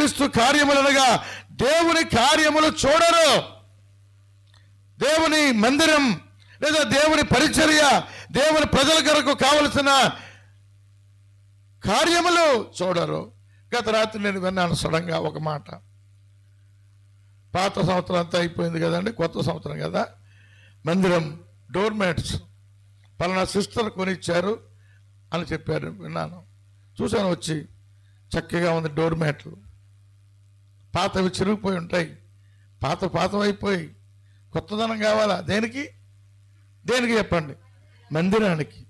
క్రీస్తు కార్యములనగా దేవుని కార్యములు చూడరు. దేవుని మందిరం లేదా దేవుని పరిచర్య దేవుని ప్రజల కొరకు కావలసిన కార్యములు చూడరు. గత రాత్రి నేను విన్నాను సడన్గా ఒక మాట. పాత సంవత్సరం అంతా అయిపోయింది కదండి కొత్త సంవత్సరం కదా. మందిరం డోర్ మ్యాట్స్ పలానా సిస్టర్ కొనిచ్చారు అని చెప్పారు విన్నాను. చూశాను వచ్చి చక్కగా ఉంది డోర్ మ్యాట్లు పాతవి చిరిగిపోయి ఉంటాయి. పాత పాతవైపోయి కొత్తదనం కావాలా? దేనికి? దేనికి చెప్పండి? మందిరానికి.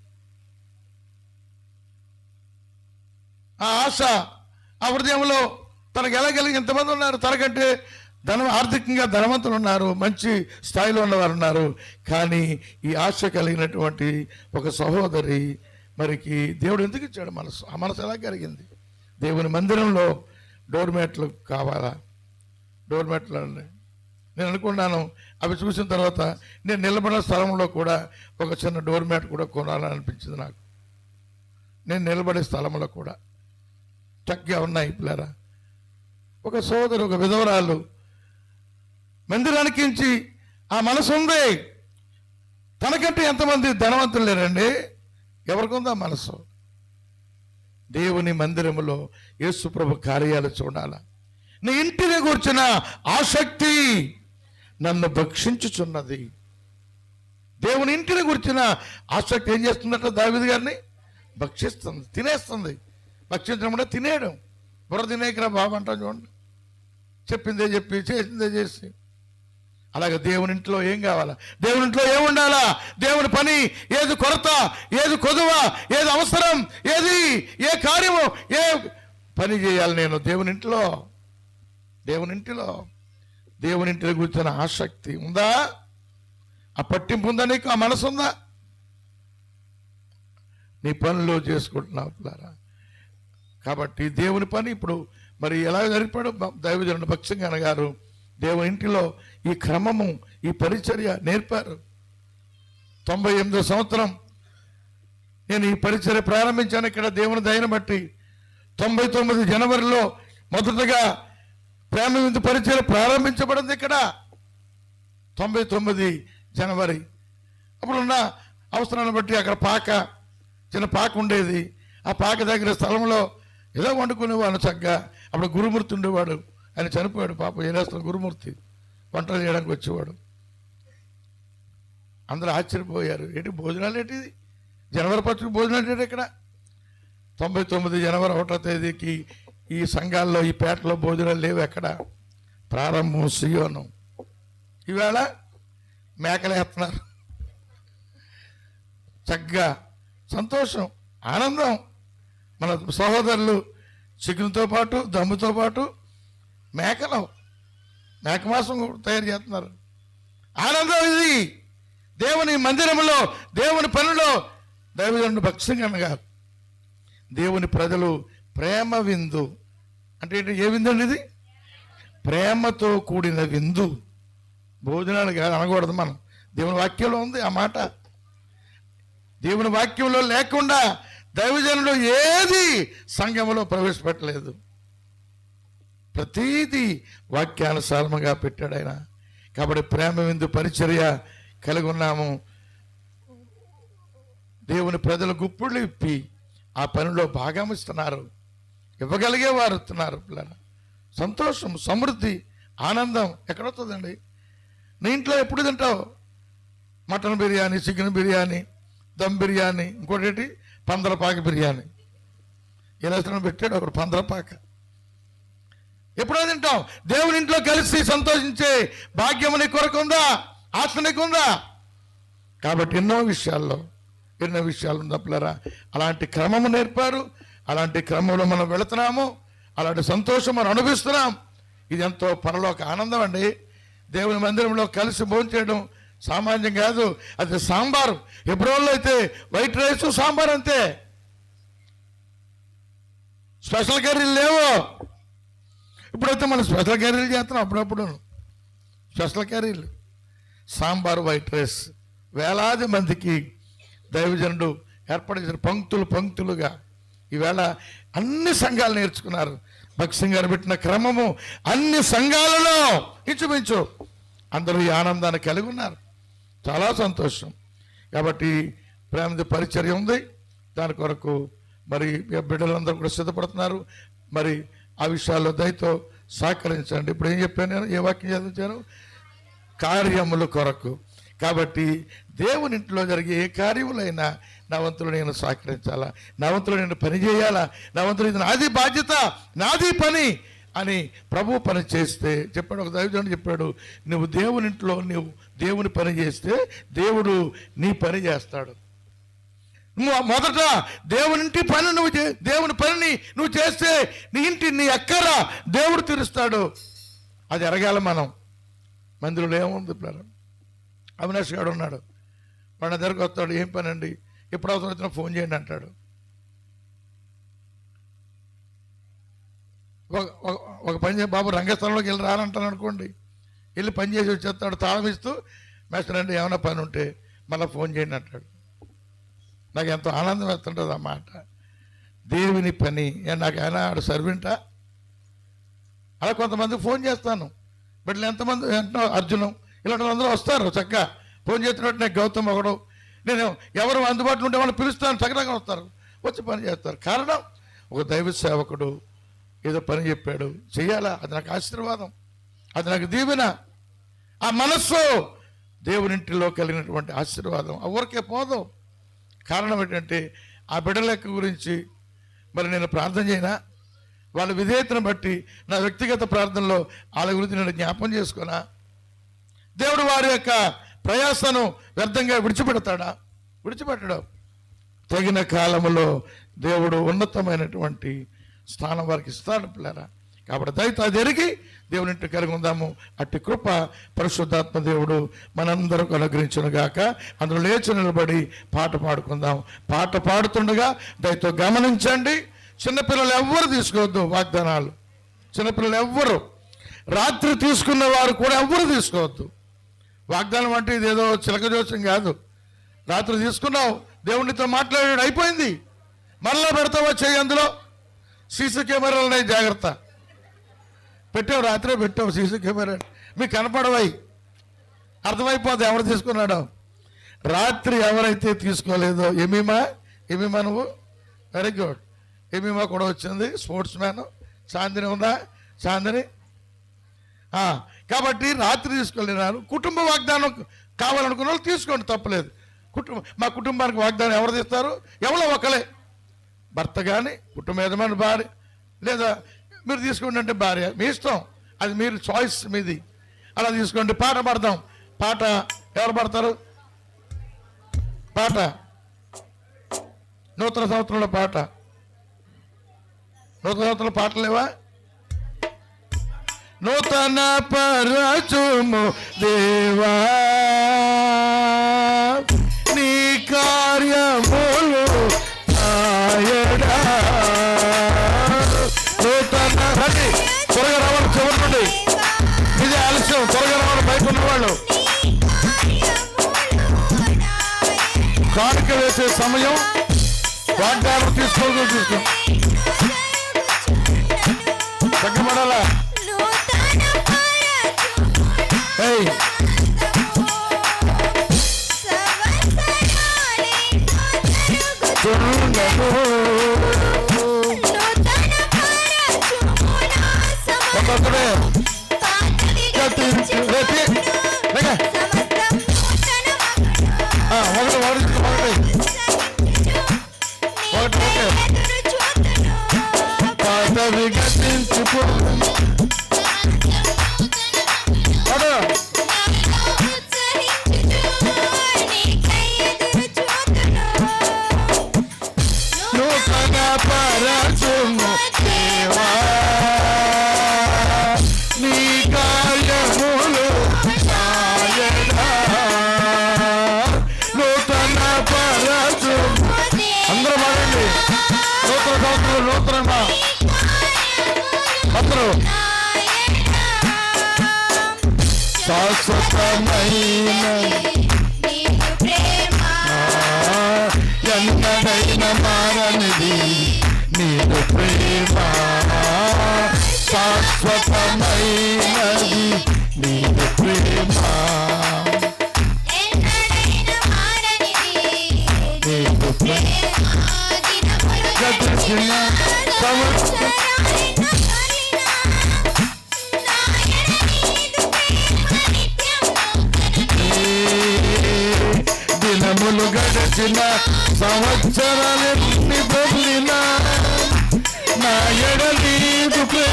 ఆ ఆశ ఆ హృదయంలో తనకు ఎలా కలిగి ఎంతమంది ఉన్నారు? తనకంటే ధనం ఆర్థికంగా ధనవంతులు ఉన్నారు మంచి స్థాయిలో ఉన్నవారు ఉన్నారు. కానీ ఈ ఆశ కలిగినటువంటి ఒక సహోదరి మరికి దేవుడు ఎందుకు ఇచ్చాడు? మనసు ఆ మనసు ఎలా కలిగింది? దేవుని మందిరంలో డోర్ మ్యాట్లు కావాలా? డోర్ మ్యాట్లు అండి. నేను అనుకున్నాను అవి చూసిన తర్వాత నేను నిలబడిన స్థలంలో కూడా ఒక చిన్న డోర్ మ్యాట్ కూడా కొనాలని అనిపించింది నాకు. నేను నిలబడే స్థలంలో కూడా. చక్కగా ఉన్నాయి పిల్లరా. ఒక సోదరు ఒక విధవరాలు మందిరానికించి ఆ మనసు ఉంది. తనకంటే ఎంతమంది ధనవంతులు లేరండి? ఎవరికి ఉందా మనసు? దేవుని మందిరములో యేసుప్రభు కార్యాలు చూడాల? నీ ఇంటిని కూర్చున్న ఆసక్తి నన్ను భక్షించుచున్నది. దేవుని ఇంటిని కూర్చున్న ఆసక్తి ఏం చేస్తుందట దావిది గారిని? భక్షిస్తుంది తినేస్తుంది. భక్షించడం అంటే తినేయడం. బుర్ర తినేకరా బాబు అంటాం చూడండి. చెప్పిందే చెప్పి చేసిందే చేసి. అలాగే దేవుని ఇంట్లో ఏం కావాలా? దేవుని ఇంట్లో ఏం ఉండాలా? దేవుని పని ఏది కొరత ఏది కొదువ ఏది అవసరం ఏది ఏ కార్యము ఏ పని చేయాలి నేను దేవుని ఇంట్లో? దేవుని ఇంటిలో. దేవుని ఇంటిని గురించిన ఆసక్తి ఉందా? ఆ పట్టింపు ఉందా నీకు? ఆ మనసు ఉందా? నీ పనులు చేసుకుంటున్నావు పిల్లారా. కాబట్టి దేవుని పని ఇప్పుడు మరి ఎలా జరిపాడు? దైవజనుడు భక్సింగన గారు దేవుని ఇంటిలో ఈ క్రమము ఈ పరిచర్య నేర్పారు. తొంభై ఎనిమిదో సంవత్సరం నేను ఈ పరిచర్య ప్రారంభించాను. ఇక్కడ దేవుని దయను బట్టి తొంభై తొమ్మిది జనవరిలో మొదటగా ప్రేమ విందు పరిచయం ప్రారంభించబడింది ఇక్కడ. తొంభై తొమ్మిది జనవరి. అప్పుడున్న అవసరాన్ని బట్టి అక్కడ పాక చిన్న పాక ఉండేది. ఆ పాక దగ్గర స్థలంలో ఏదో వండుకునేవాడు చక్కగా. అప్పుడు గురుమూర్తి ఉండేవాడు. ఆయన చనిపోయాడు. పాప ఏనేస్తున్న గురుమూర్తి. వంటలు చేయడానికి వచ్చేవాడు. అందరూ ఆశ్చర్యపోయారు. ఏంటి భోజనాలు ఏంటిది జనవరి పత్రిక భోజనాలు ఏంటి ఇక్కడ? తొంభై తొమ్మిది జనవరి ఒకటో తేదీకి ఈ సంఘాల్లో ఈ పేటలో భోజనాలు లేవు ఎక్కడ? ప్రారంభం సియోను. ఈవేళ మేకలేస్తున్నారు చక్కగా సంతోషం ఆనందం. మన సహోదరులు చికెన్తో పాటు దమ్ముతో పాటు మేకలు మేక మాంసం కూడా తయారు చేస్తున్నారు. ఆనందం ఇది. దేవుని మందిరంలో దేవుని పనిలో దైవజనుడు భక్షంగా అనగా దేవుని ప్రజలు ప్రేమ విందు. అంటే ఏంటి ఏ విందు ఇది? ప్రేమతో కూడిన విందు. భోజనాలు కాదు అనకూడదు మనం. దేవుని వాక్యంలో ఉంది ఆ మాట. దేవుని వాక్యంలో లేకుండా దైవజనుడు ఏది సంఘంలో ప్రవేశపెట్టలేదు. ప్రతీది వాక్యానుసారముగా పెట్టాడు ఆయన. కాబట్టి ప్రేమ విందు పరిచర్య కలిగి ఉన్నాము. దేవుని ప్రజలు గుప్పుళ్ళు ఇప్పి ఆ పనిలో భాగమిస్తున్నారు ఇవ్వగలిగే వారు ఇస్తున్నారు పిల్లలు. సంతోషం సమృద్ధి ఆనందం ఎక్కడొస్తుందండి? నీ ఇంట్లో ఎప్పుడు తింటావు? మటన్ బిర్యానీ చికెన్ బిర్యానీ దమ్ బిర్యానీ ఇంకోటి పందరపాక బిర్యానీ. ఇలా పెట్టాడు? ఒకడు పందరపాక. ఎప్పుడో తింటాం. దేవుని ఇంట్లో కలిసి సంతోషించే భాగ్యం నీ కొరకు ఉందా? ఆశ నీకు ఉందా? కాబట్టి ఎన్నో విషయాల్లో ఎన్నో విషయాలు ఉన్నప్పులరా అలాంటి క్రమము నేర్పారు. అలాంటి క్రమంలో మనం వెళుతున్నాము. అలాంటి సంతోషం మనం అనుభవిస్తున్నాం. ఇది ఎంతో పరలోక ఆనందం అండి. దేవుని మందిరంలో కలిసి భోంచేయడం సామాన్యం కాదు. అది సాంబారు. ఎబ్రోల్లో అయితే వైట్ రైస్ సాంబార్ అంతే. స్పెషల్ కర్రీలు లేవు. ఇప్పుడైతే మనం స్పెషల్ క్యారీలు చేస్తున్నాం అప్పుడప్పుడు. స్పెషల్ క్యారీలు. Sambar white rice. వేలాది మందికి దైవజనుడు ఏర్పాటు చేసిన పంక్తులు పంక్తులుగా ఈవేళ అన్ని సంఘాలు నేర్చుకున్నారు. భక్సింగ్ గారు పెట్టిన క్రమము అన్ని సంఘాలలో ఇంచుమించు అందరూ ఈ ఆనందాన్ని కలిగి ఉన్నారు. చాలా సంతోషం. కాబట్టి ప్రేమ పరిచర్య ఉంది. దాని కొరకు మరి బిడ్డలందరూ కూడా సిద్ధపడుతున్నారు. మరి ఆ విషయాల్లో దయతో సహకరించండి. ఇప్పుడు ఏం చెప్పాను నేను? ఏ వాక్యం చదివించాను కార్యముల కొరకు. కాబట్టి దేవుని ఇంట్లో జరిగే ఏ కార్యములైనా నా వంతులు నేను సహకరించాలా? నా వంతులు నేను పని చేయాలా? నా వంతులు ఇది నాది బాధ్యత నాది పని అని ప్రభు పని చేస్తే చెప్పాడు ఒక దైవజనుడు చెప్పాడు నువ్వు దేవుని ఇంట్లో నువ్వు దేవుని పని చేస్తే దేవుడు నీ పని చేస్తాడు. మొదట దేవునింటి పని నువ్వు దేవుని పనిని నువ్వు చేస్తే నీ ఇంటి నీ అక్కర దేవుడు తీరుస్తాడు. అది ఎరగాల మనం. మందిరంలో ఏముంది ప్రారం అవినాష్ గారు ఉన్నాడు. వాడి దగ్గరకు వస్తాడు ఏం పని అండి ఎప్పుడు అవసరం వచ్చినా ఫోన్ చేయండి అంటాడు. ఒక- ఒక- ఒక పని చేయ బాబు రంగస్థలంలోకి వెళ్ళి రానంటాను అనుకోండి. వెళ్ళి పని చేసి వచ్చేస్తాడు తాళం ఇస్తూ మేస్టర్ అండి ఏమైనా పని ఉంటే మళ్ళీ ఫోన్ చేయండి అంటాడు. నాకు ఎంతో ఆనందం వేస్తుంటుంది ఆ మాట. దేవుని పని. నాకు ఆయన ఆడు సర్వెంటా? అలా కొంతమంది ఫోన్ చేస్తాను. బట్ ఎంతమంది ఎంతో అర్జునం ఇలాంటి అందరూ వస్తారు చక్కగా. ఫోన్ చేస్తున్నట్టు నాకు గౌతమ్ ఒకడు. నేను ఎవరు అందుబాటులో ఉంటే వాళ్ళని పిలుస్తాను చక్కగా వస్తారు. వచ్చి పని చేస్తారు. కారణం ఒక దైవ సేవకుడు ఏదో పని చెప్పాడు. చెయ్యాలా? అది నాకు ఆశీర్వాదం. అది నాకు దీవెన. ఆ మనస్సు దేవునింటిలో కలిగినటువంటి ఆశీర్వాదం. ఎవరికే పోదు. కారణం ఏంటంటే ఆ బిడ్డల లెక్క గురించి మరి నేను ప్రార్థన చేయనా? వాళ్ళ విధేయతను బట్టి నా వ్యక్తిగత ప్రార్థనలో వాళ్ళ గురించి నేను జ్ఞాపం చేసుకున్నా? దేవుడు వారి యొక్క ప్రయాసను వ్యర్థంగా విడిచిపెడతాడా? విడిచిపెట్టడం. తగిన కాలంలో దేవుడు ఉన్నతమైనటువంటి స్థానం వారికి ఇస్తాడు పిల్లరా. కాబట్టి దయతో అది ఎరిగి దేవుని ఇంటి కలిగి ఉందాము. అట్టి కృప పరిశుద్ధాత్మ దేవుడు మనందరం అనుగ్రహించునుగాక. అందులో లేచి నిలబడి పాట పాడుకుందాం. పాట పాడుతుండగా దయతో గమనించండి. చిన్నపిల్లలు ఎవ్వరు తీసుకోవద్దు వాగ్దానాలు. చిన్నపిల్లలు ఎవ్వరు. రాత్రి తీసుకున్న వారు కూడా ఎవ్వరు తీసుకోవద్దు. వాగ్దానం అంటే ఇదేదో చిలక జోస్యం కాదు. రాత్రి తీసుకున్నావు దేవునితో మాట్లాడాడు అయిపోయింది. మరలా పెడతావా చేయి అందులో? సీసీ కెమెరాలు ఉన్నాయి జాగ్రత్త. పెట్టావు రాత్రే పెట్టావు సీసీ కెమెరా. మీకు కనపడవాయి అర్థమైపోద్ది ఎవరు తీసుకున్నాడో? రాత్రి ఎవరైతే తీసుకోలేదో ఎమీమా? ఎమీమా నువ్వు? వెరీ గుడ్ ఎమీమా కూడా వచ్చింది. స్పోర్ట్స్ మ్యాన్ చాందిని ఉందా? చాందిని? కాబట్టి రాత్రి తీసుకోలేనారు కుటుంబ వాగ్దానం కావాలనుకున్న వాళ్ళు తీసుకోండి తప్పలేదు. కుటుంబం మా కుటుంబానికి వాగ్దానం ఎవరు తీస్తారు? ఎవరో ఒకలే భర్త కానీ కుటుంబ యజమాని భార్య లేదా మీరు తీసుకోండి అంటే భార్య. మీ ఇష్టం. అది మీరు చాయిస్ మీది. అలా తీసుకోండి. పాట పాడదాం. పాట ఎవరు పాడతారు? పాట. నూతన సంవత్సరంలో పాట. నూతన సంవత్సరంలో పాటలు లేవా? నూతన పరచుము దేవా. కానుక వేసే సమయం వాగ్దానం తీసుకోవాలి తీసుకో తగ్గబడాలా ఏయ్ శాశ్వతమైనది నీ ప్రేమ దినములు గడచిన సంవత్సరాలెన్ని బదిలినా నా ఎడ ప్రేమ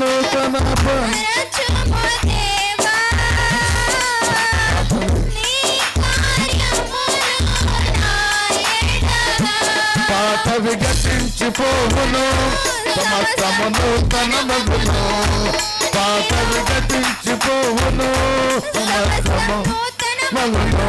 నూతన పాత విఘటించిపోవును సమస్తము నూతనమగును పాత విఘటించిపోవును సమస్తము మగును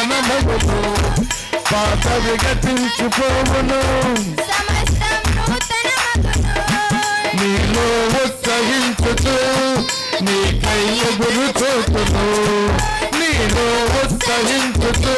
నవనమగును పాత విగతించిపోవును నీలో ఉత్సహించుతూ నీ కయ్య గురు చూతును. నీలో ఉత్సహించుతూ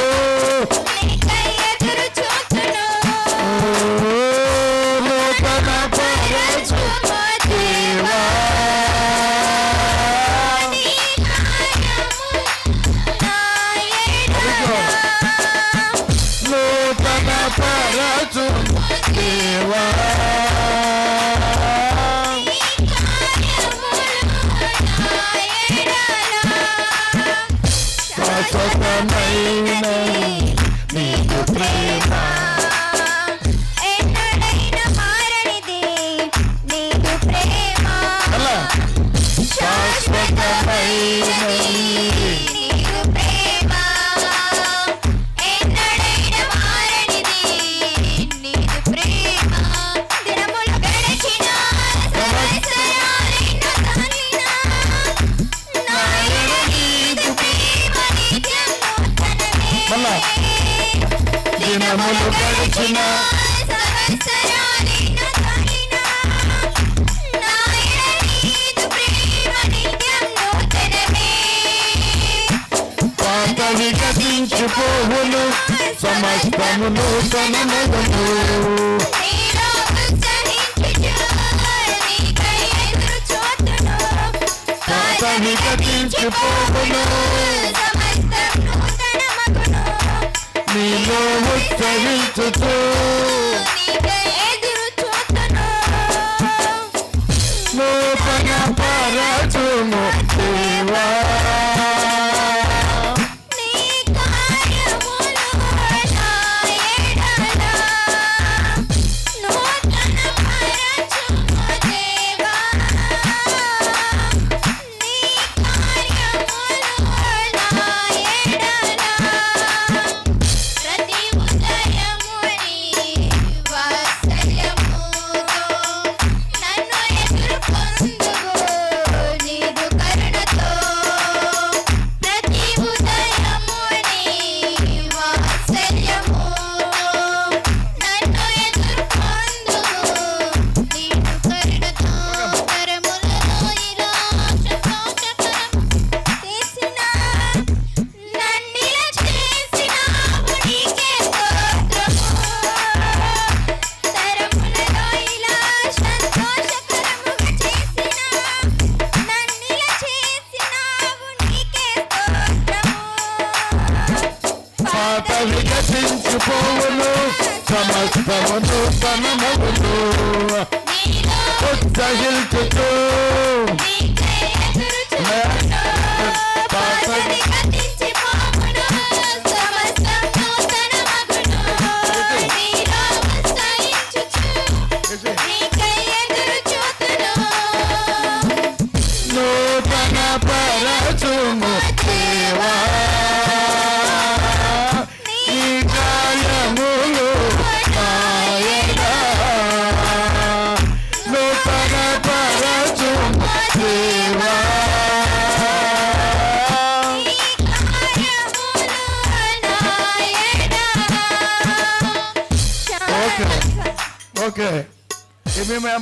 సంపదవి గతించుకోవులు సమస్తము నూతనమగము సంపదవి గతించుకోవులు నీలో ఉత్సవించుతూ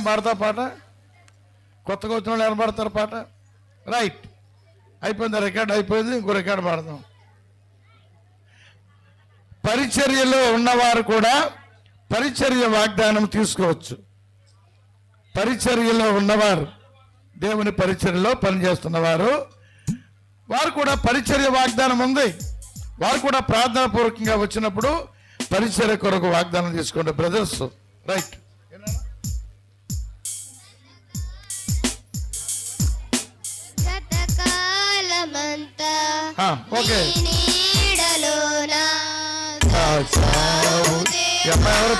పాడతా పాట? కొత్తగా వచ్చిన వాళ్ళు ఎవరు పాట? రైట్ అయిపోయింది రికార్డ్ అయిపోయింది ఇంకో రికార్డు పాడదాం. పరిచర్యలో ఉన్నవారు కూడా పరిచర్య వాగ్దానం తీసుకోవచ్చు. పరిచర్యలో ఉన్నవారు దేవుని పరిచర్యలో పనిచేస్తున్నవారు వారు కూడా పరిచర్య వాగ్దానం ఉంది. వారు కూడా ప్రార్థనాపూర్వకంగా వచ్చినప్పుడు పరిచర్య కొరకు వాగ్దానం తీసుకోండి బ్రదర్స్ రైట్ అంతా ఓకే. ఎవరు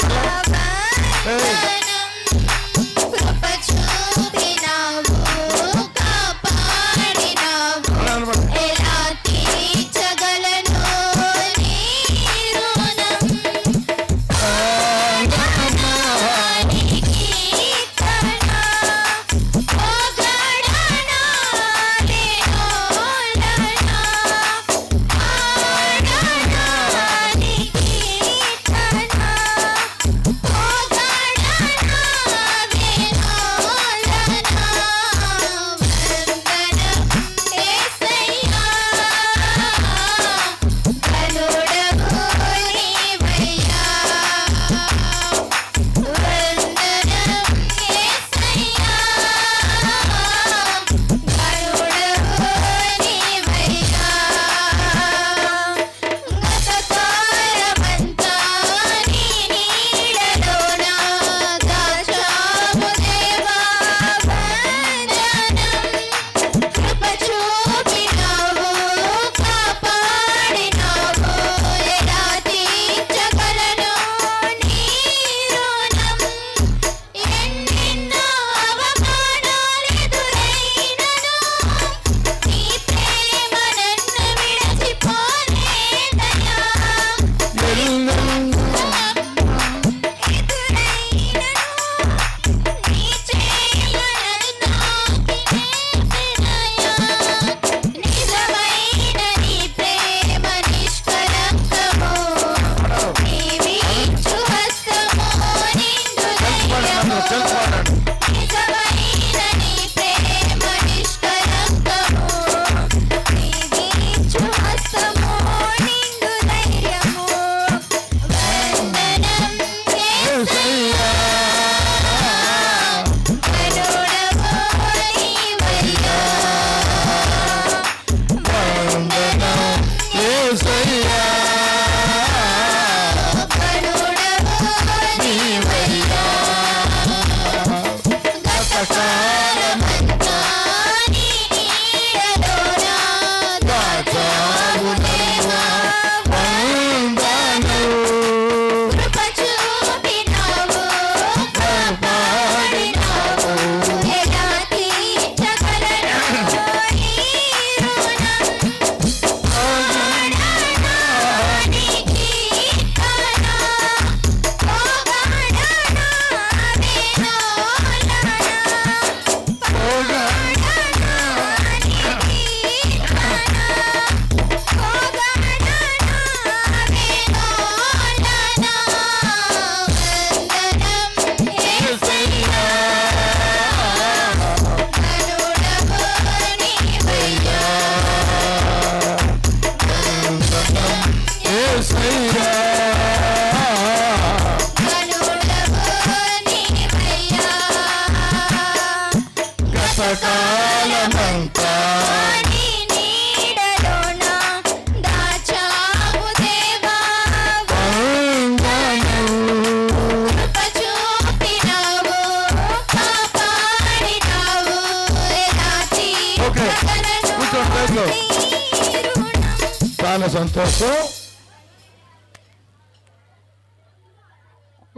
సంతోషం.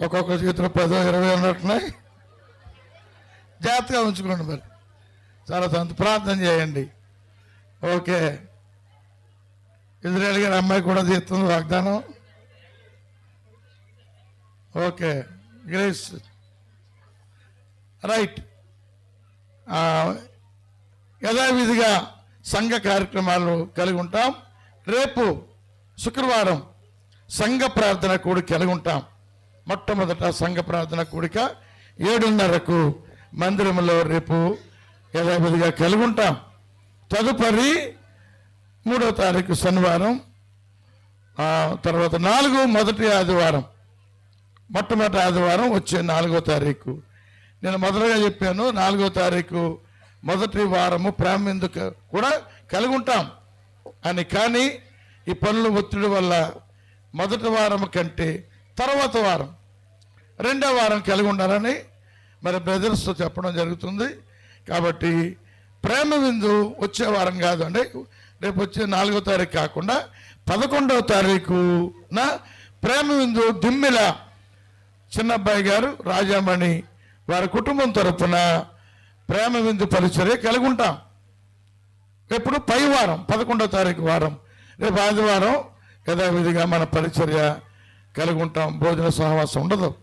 ఒక్కొక్క చేతిలో పదో ఇరవై అన్నట్టున్నాయి జాగ్రత్తగా ఉంచుకోండి మరి. చాలా సంత ప్రార్థన చేయండి. ఓకే. ఇజ్రాయల్ గారి అమ్మాయి కూడా తీస్తుంది వాగ్దానం. ఓకే. గ్రేస్. రైట్. యథావిధిగా సంఘ కార్యక్రమాలు కలిగి ఉంటాం. రేపు శుక్రవారం సంఘ ప్రార్థన కూడిక కలిగి ఉంటాం మొట్టమొదట సంఘ ప్రార్థన కూడిక ఏడున్నరకు మందిరంలో రేపు యథావిధిగా కలిగి ఉంటాం తదుపరి మూడో తారీఖు శనివారం తర్వాత నాలుగు మొదటి ఆదివారం. మొట్టమొదటి ఆదివారం వచ్చే నాలుగో తారీఖు. నేను మొదలుగా చెప్పాను నాలుగో తారీఖు మొదటి వారము ప్రారంభిందు కూడా కలిగి ఉంటాం అని కానీ ఈ పనుల ఒత్తిడి వల్ల మొదటి వారం కంటే తర్వాత వారం రెండో వారం కలిగి ఉండాలని మరి బ్రదర్స్తో చెప్పడం జరుగుతుంది. కాబట్టి ప్రేమ విందు వచ్చే వారం కాదు అంటే రేపు వచ్చే నాలుగో తారీఖు కాకుండా పదకొండవ తారీఖున ప్రేమ విందు దిమ్మిల చిన్నబ్బాయి గారు రాజామణి వారి కుటుంబం తరఫున ప్రేమ విందు పరిచర్య కలిగి ఉంటాం. ఎప్పుడు? పై వారం పదకొండో తారీఖు వారం. రేపు ఆదివారం యథావిధిగా మన పరిచర్య కలిగి ఉంటాం భోజన సహవాసం ఉండదు.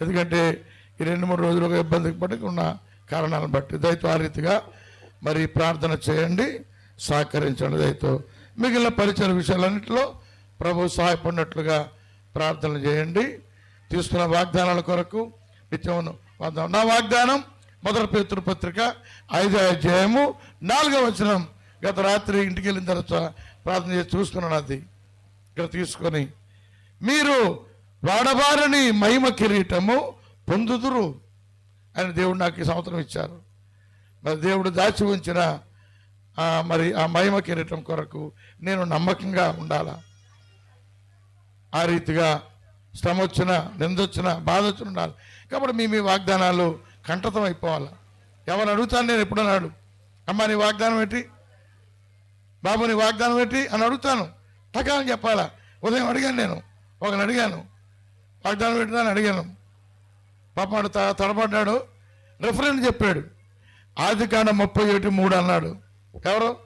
ఎందుకంటే ఈ రెండు మూడు రోజులుగా ఇబ్బందికి పడి ఉన్న కారణాలను బట్టి దయతో ఆ రీతిగా మరి ప్రార్థన చేయండి సహకరించండి దయతో. మిగిలిన పరిచయ విషయాలన్నింటిలో ప్రభు సహాయపడినట్లుగా ప్రార్థన చేయండి. తీసుకున్న వాగ్దానాల కొరకు నిత్యం వాగ్దానం. నా వాగ్దానం మొదటి పేతృపత్రిక ఐదో అధ్యాయము నాలుగో వచనం. గత రాత్రి ఇంటికి వెళ్ళిన తర్వాత ప్రార్థన చేసి చూసుకున్నాను అది. ఇక్కడ తీసుకొని మీరు వాడబారని మహిమ కిరీటము పొందుదురు. అని దేవుడు నాకు ఈ సంవత్సరం ఇచ్చారు. మరి దేవుడు దాచి ఉంచిన మరి ఆ మహిమ కిరీటం కొరకు నేను నమ్మకంగా ఉండాలా? ఆ రీతిగా శ్రమ వచ్చిన నిందొచ్చిన బాధ వచ్చిన ఉండాలి. కాబట్టి మీ మీ వాగ్దానాలు కంఠతం అయిపోవాలి ఎవరు అడుగుతాను నేను ఎప్పుడన్నాడు? అమ్మ నీ వాగ్దానం ఏంటి? బాబు నీ వాగ్దానం ఏంటి? అని అడుగుతాను. టకాలని చెప్పాలా? ఉదయం అడిగాను నేను. ఒకని అడిగాను. వాగ్దానం ఏంటి అడిగాను. పాపాడు తడబడ్డాడు. రిఫరెన్స్ చెప్పాడు. ఆది కాండ ముప్పై ఒకటి మూడు అన్నాడు. ఎవరు?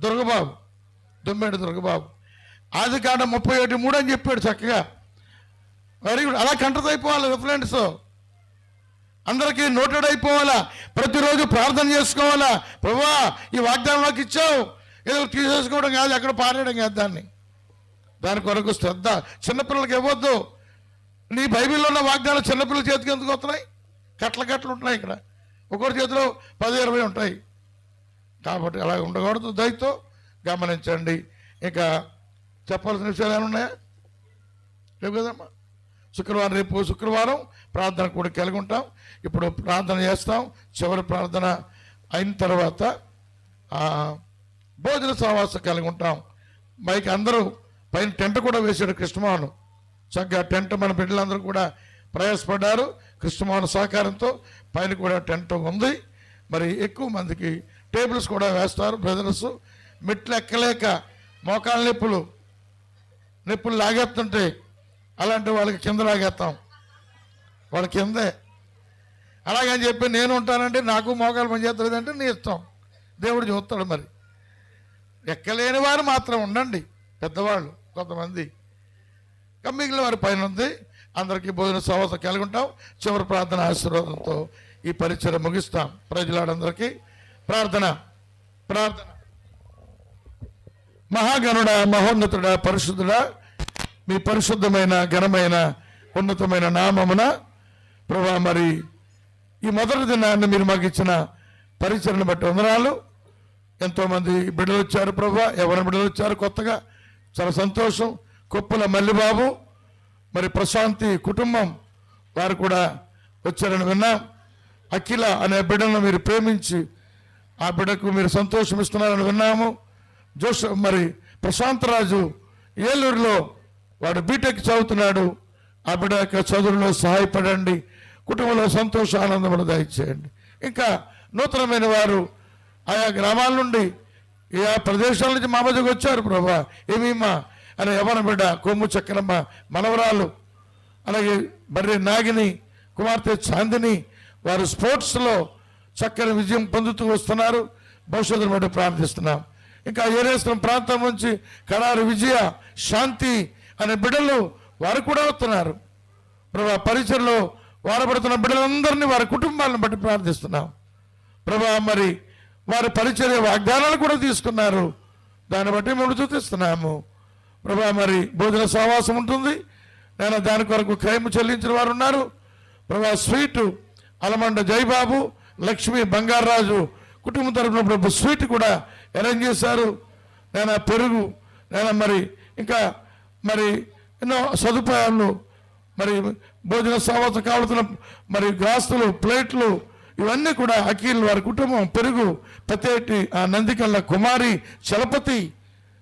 దుర్గబాబు. దుమ్మేడు దుర్గబాబు. ఆది కాండ ముప్పై ఒకటి మూడు అని చెప్పాడు చక్కగా. వెరీ గుడ్ అలా కంటతో అయిపోవాలి రిఫరెంట్స్. అందరికీ నోటెడ్ అయిపోవాలా? ప్రతిరోజు ప్రార్థన చేసుకోవాలా? ప్రభా ఈ వాగ్దానం నాకు ఇచ్చావు. ఏదో తీసేసుకోవడం కాదు ఎక్కడ పారేయడం కాదు దాన్ని. దాని కొరకు శ్రద్ధ. చిన్నపిల్లలకి ఇవ్వద్దు. నీ బైబిల్లో ఉన్న వాగ్దానం చిన్నపిల్లల చేతికి ఎందుకు వస్తున్నాయి? కట్ల కట్టలు ఉంటున్నాయి ఇక్కడ. ఒక్కొక్క చేతిలో పది ఇరవై ఉంటాయి. కాబట్టి అలా ఉండకూడదు. దయతో గమనించండి. ఇంకా చెప్పాల్సిన విషయాలు ఏమైనా ఉన్నాయా? కదమ్మా? శుక్రవారం రేపు శుక్రవారం ప్రార్థన కూడా కలిగి ఉంటాం. ఇప్పుడు ప్రార్థన చేస్తాం. చివరి ప్రార్థన అయిన తర్వాత భోజన సహవాసం కలిగి ఉంటాం. మైక్ అందరూ పైన టెంట్ కూడా వేశాడు కృష్ణమోహన్. చక్కగా టెంట్ మన బిడ్డలందరూ కూడా ప్రయాసపడ్డారు కృష్ణమోహన్ సహకారంతో. పైన కూడా టెంట్ ఉంది. మరి ఎక్కువ మందికి టేబుల్స్ కూడా వేస్తారు బ్రదర్స్. మెట్లు ఎక్కలేక మోకాళ్ళ నొప్పులు నొప్పులు లాగేస్తుంటే అలాంటి వాళ్ళకి కింద లాగేస్తాం. వాళ్ళ కిందే. అలాగని చెప్పి నేను ఉంటానంటే నాకు మోకాలు పనిచేస్తలేదంటే నీ ఇష్టం. దేవుడు చూస్తాడు మరి. ఎక్కలేని వారు మాత్రం ఉండండి. పెద్దవాళ్ళు కొంతమంది. ఇంకా మిగిలిన వారి పైన ఉంది. అందరికీ భోజన సహవాసం కలిగి ఉంటాం చివరి ప్రార్థన ఆశీర్వాదంతో ఈ పరిచయం ముగిస్తాం. ప్రజలందరికీ ప్రార్థన ప్రార్థన. మహాగణుడ మహోన్నతుడ పరిశుద్ధుడా మీ పరిశుద్ధమైన ఘనమైన ఉన్నతమైన నామమున ప్రభా మరి ఈ మొదటి దినాన్ని మీరు మాకు ఇచ్చిన పరిచయను బట్టి వందనాలు. ఎంతోమంది బిడ్డలు వచ్చారు ప్రభా ఎవరి బిడ్డలు వచ్చారు కొత్తగా. చాలా సంతోషం. కుప్పల మల్లిబాబు మరి ప్రశాంతి కుటుంబం వారు కూడా వచ్చారని విన్నాం. అఖిల అనే బిడ్డను మీరు ప్రేమించి ఆ బిడ్డకు మీరు సంతోషం ఇస్తున్నారని విన్నాము. జోష్ మరి ప్రశాంతరాజు ఏలూరులో వాడు బీటెక్ చదువుతున్నాడు. ఆ బిడ్డ యొక్క చదువులో సహాయపడండి. కుటుంబంలో సంతోష ఆనందములు దయచేయండి ఇంకా నూతనమైన వారు ఆయా గ్రామాల నుండి ఆ ప్రదేశాల నుంచి మా మధ్యకు వచ్చారు ప్రభా. ఏమీమా? అని యవన బిడ్డ కొమ్ము చక్రమ్మ మనవరాలు అలాగే బర్రె నాగిని కుమార్తె చాందిని వారు స్పోర్ట్స్లో చక్కని విజయం పొందుతూ వస్తున్నారు. భవిష్యత్తును బట్టి ప్రార్థిస్తున్నాం. ఇంకా ఏరేశ్వరం ప్రాంతం నుంచి కడారు విజయ శాంతి అనే బిడ్డలు వారు కూడా వస్తున్నారు. ప్రభా పరిచయలో వారబడుతున్న బిడ్డలందరినీ వారి కుటుంబాలను బట్టి ప్రార్థిస్తున్నాం. ప్రభా మరి వారి పరిచర్య వాగ్దానాలు కూడా తీసుకున్నారు. దాన్ని బట్టి మేము చూపిస్తున్నాము ప్రభా మరి భోజన సహవాసం ఉంటుంది. నేను దాని కొరకు క్రైమ్ చెల్లించిన వారు ఉన్నారు. ప్రభా స్వీట్ అలమండ జయబాబు లక్ష్మి బంగారాజు కుటుంబం తరఫున ప్రభు స్వీట్ కూడా అరేంజ్ చేశారు. నేను పెరుగు నేను మరి ఇంకా మరి ఎన్నో సదుపాయాలు మరి భోజన సహవాసం కావలసిన మరి గ్లాసులు ప్లేట్లు ఇవన్నీ కూడా అఖిల్ వారి కుటుంబం పెరుగు. పతేటి ఆ నందికల్ల కుమారి చలపతి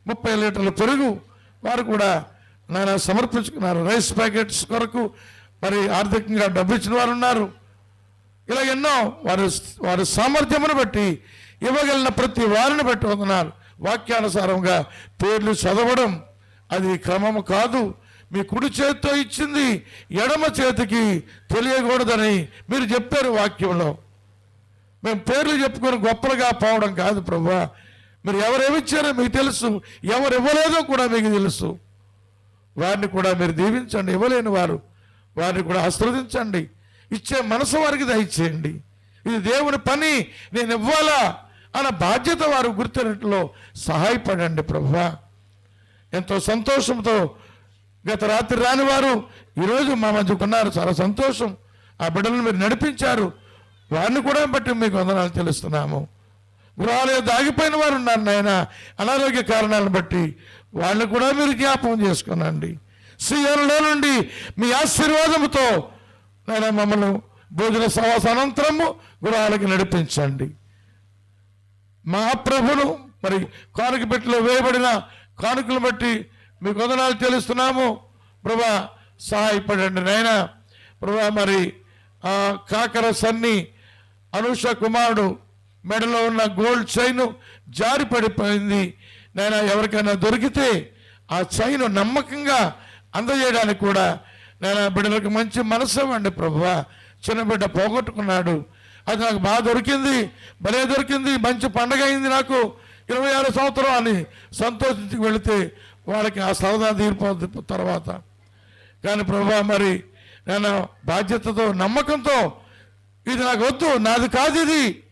ముప్పై లీటర్ల పెరుగు. వారు కూడా నాయన సమర్పించుకున్నారు. రైస్ ప్యాకెట్స్ కొరకు మరి ఆర్థికంగా డబ్బు ఇచ్చిన వారు ఉన్నారు. ఇలా ఎన్నో వారి వారి సామర్థ్యమును బట్టి ఇవ్వగలిగిన ప్రతి వారిని బట్టి ఉన్నారు వాక్యానుసారంగా పేర్లు చదవడం అది క్రమము కాదు. మీ కుడి చేతితో ఇచ్చింది ఎడమ చేతికి తెలియకూడదని మీరు చెప్పారు వాక్యంలో. మేము పేర్లు చెప్పుకొని గొప్పలుగా పోవడం కాదు ప్రభా. మీరు ఎవరేమిచ్చారో మీకు తెలుసు. ఎవరు ఇవ్వలేదో కూడా మీకు తెలుసు. వారిని కూడా మీరు దీవించండి. ఇవ్వలేని వారు వారిని కూడా ఆశ్రవదించండి. ఇచ్చే మనసు వారికి దయచేయండి. ఇది దేవుని పని. నేను ఇవ్వాలా అన్న బాధ్యత వారు గుర్తినట్లో సహాయపడండి ప్రభా. ఎంతో సంతోషంతో గత రాత్రి రాని వారు ఈరోజు మా మధ్యకు ఉన్నారు. చాలా సంతోషం. ఆ బిడ్డలను మీరు నడిపించారు. వారిని కూడా బట్టి మీకు వందనాలు తెలుస్తున్నాము. గృహాలయ దాగిపోయిన వారు ఉన్నారు నాయన. అనారోగ్య కారణాలను బట్టి వాళ్ళని కూడా మీరు జ్ఞాపకం చేసుకునండి. సీఎంలో నుండి మీ ఆశీర్వాదంతో నాయన మమ్మల్ని భోజన సవాస అనంతరము గృహాలకి నడిపించండి. మా ప్రభును మరి కానుక పెట్టిలో వేయబడిన కానుకలు బట్టి మీకు వందనాలు తెలుస్తున్నాము ప్రభా సహాయపడండి నాయన. ప్రభా మరి ఆ కాకర సన్ని అనుష కుమారుడు మెడలో ఉన్న గోల్డ్ చైన్ జారి పడిపోయింది. నేను ఎవరికైనా దొరికితే ఆ చైన్ నమ్మకంగా అందజేయడానికి కూడా నేను బిడ్డలకు మంచి మనసు ఇవ్వండి ప్రభువా చిన్న బిడ్డ పోగొట్టుకున్నాడు. అది నాకు బాగా దొరికింది భలే దొరికింది మంచి పండగ అయింది నాకు. ఇరవై ఆరు సంవత్సరం అని సంతోషించి వెళితే వాళ్ళకి ఆ సరదా తీరిపోద్ది తర్వాత. కానీ ప్రభా మరి నేను బాధ్యతతో నమ్మకంతో ఇది నాకు వద్దు నాది కాదు ఇది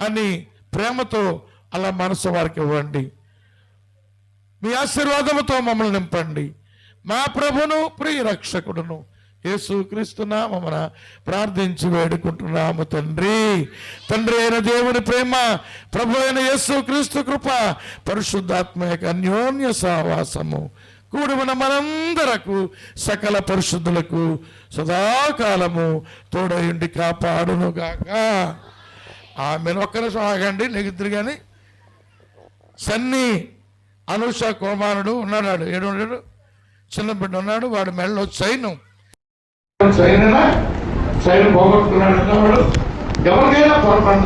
అని ప్రేమతో అలా మనసు వారికి ఇవ్వండి. మీ ఆశీర్వాదముతో మమ్మల్ని నింపండి. మా ప్రభును ప్రియ రక్షకుడును. యేసు క్రీస్తునామమున ప్రార్థించి వేడుకుంటున్నాము తండ్రి. తండ్రి అయిన దేవుని ప్రేమ ప్రభు అయిన యేసు క్రీస్తు కృప పరిశుద్ధాత్మ యొక్క అన్యోన్య సహవాసము కూడి మనందరకు సకల పరిశుద్ధులకు సదాకాలము తోడయుండి కాపాడును గాక ఆమెను. ఒక్కరు సాగండి ఆగండి నెగిద్దరు కానీ. సన్ని అనుష కుమారుడు ఉన్నాడు ఏడు చిన్న బిడ్డ ఉన్నాడు వాడు మెడలో సైన్యం చైన్ చైన్ పోగొట్టుకున్నాడు ఎవరికైనా పొరపాటు